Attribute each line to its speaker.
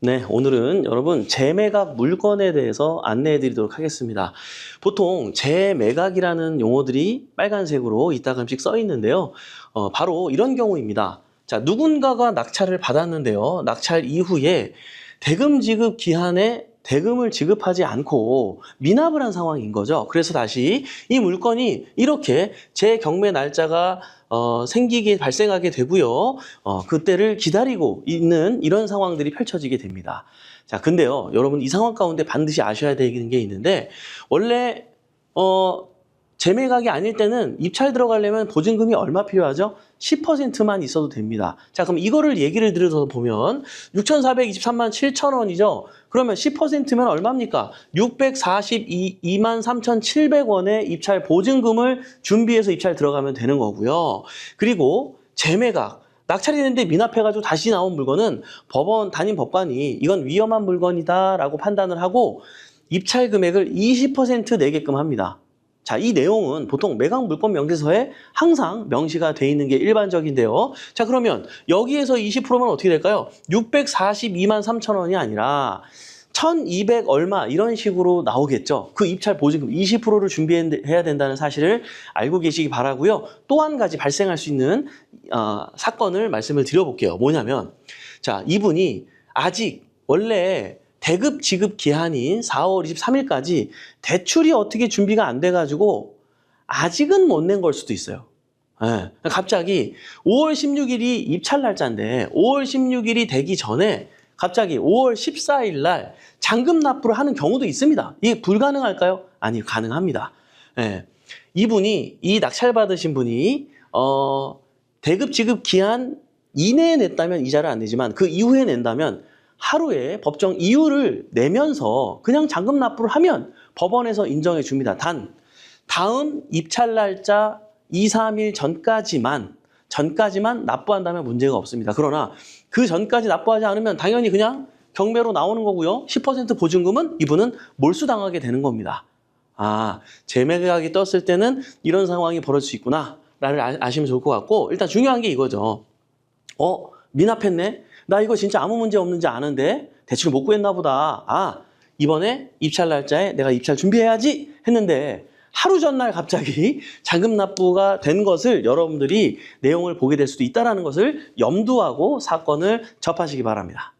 Speaker 1: 네, 오늘은 여러분 재매각 물건에 대해서 안내해 드리도록 하겠습니다. 보통 재매각이라는 용어들이 빨간색으로 이따금씩 써 있는데요. 어, 바로 이런 경우입니다. 자, 누군가가 낙찰을 받았는데요. 낙찰 이후에 대금 지급 기한에 대금을 지급하지 않고 미납을 한 상황인 거죠. 그래서 다시 이 물건이 이렇게 재경매 날짜가 어, 생기게 발생하게 되고요. 어, 그때를 기다리고 있는 이런 상황들이 펼쳐지게 됩니다. 자, 근데요, 여러분 이 상황 가운데 반드시 아셔야 되는 게 있는데 원래 어, 재매각이 아닐 때는 입찰 들어가려면 보증금이 얼마 필요하죠? 10%만 있어도 됩니다. 자, 그럼 이거를 얘기를 들어서 보면 6,423만 7천 원이죠. 그러면 10%면 얼마입니까? 642만 3,700원의 입찰 보증금을 준비해서 입찰 들어가면 되는 거고요. 그리고 재매각 낙찰이 됐는데 미납해가지고 다시 나온 물건은 법원 담임 법관이 이건 위험한 물건이다라고 판단을 하고 입찰 금액을 20% 내게끔 합니다. 자, 이 내용은 보통 매각 물건 명세서에 항상 명시가 돼 있는 게 일반적인데요. 자, 그러면 여기에서 20%면 어떻게 될까요? 642만 3천 원이 아니라 1200 얼마 이런 식으로 나오겠죠. 그 입찰 보증금 20%를 준비해야 된다는 사실을 알고 계시기 바라고요. 또 한 가지 발생할 수 있는 어, 사건을 말씀을 드려볼게요. 뭐냐면 자, 이분이 아직 원래 대급 지급 기한인 4월 23일까지 대출이 어떻게 준비가 안 돼가지고 아직은 못 낸 걸 수도 있어요. 예. 갑자기 5월 16일이 입찰 날짜인데 5월 16일이 되기 전에 갑자기 5월 14일 날 잔금 납부를 하는 경우도 있습니다. 이게 불가능할까요? 아니, 가능합니다. 예. 이분이 이 낙찰 받으신 분이 어, 대급 지급 기한 이내에 냈다면 이자를 안 내지만 그 이후에 낸다면 하루에 법정 이유를 내면서 그냥 잔금 납부를 하면 법원에서 인정해 줍니다. 단 다음 입찰 날짜 2, 3일 전까지만 전까지만 납부한다면 문제가 없습니다. 그러나 그 전까지 납부하지 않으면 당연히 그냥 경매로 나오는 거고요. 10% 보증금은 이분은 몰수당하게 되는 겁니다. 아, 재매각이 떴을 때는 이런 상황이 벌어질 수 있구나. 라를 아- 아시면 좋을 것 같고 일단 중요한 게 이거죠. 어, 미납했네? 나 이거 진짜 아무 문제 없는지 아는데 대출 못 구했나 보다. 아, 이번에 입찰 날짜에 내가 입찰 준비해야지 했는데 하루 전날 갑자기 자금 납부가 된 것을 여러분들이 내용을 보게 될 수도 있다는 것을 염두하고 사건을 접하시기 바랍니다.